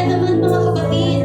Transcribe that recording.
Kaya naman mga kapatid,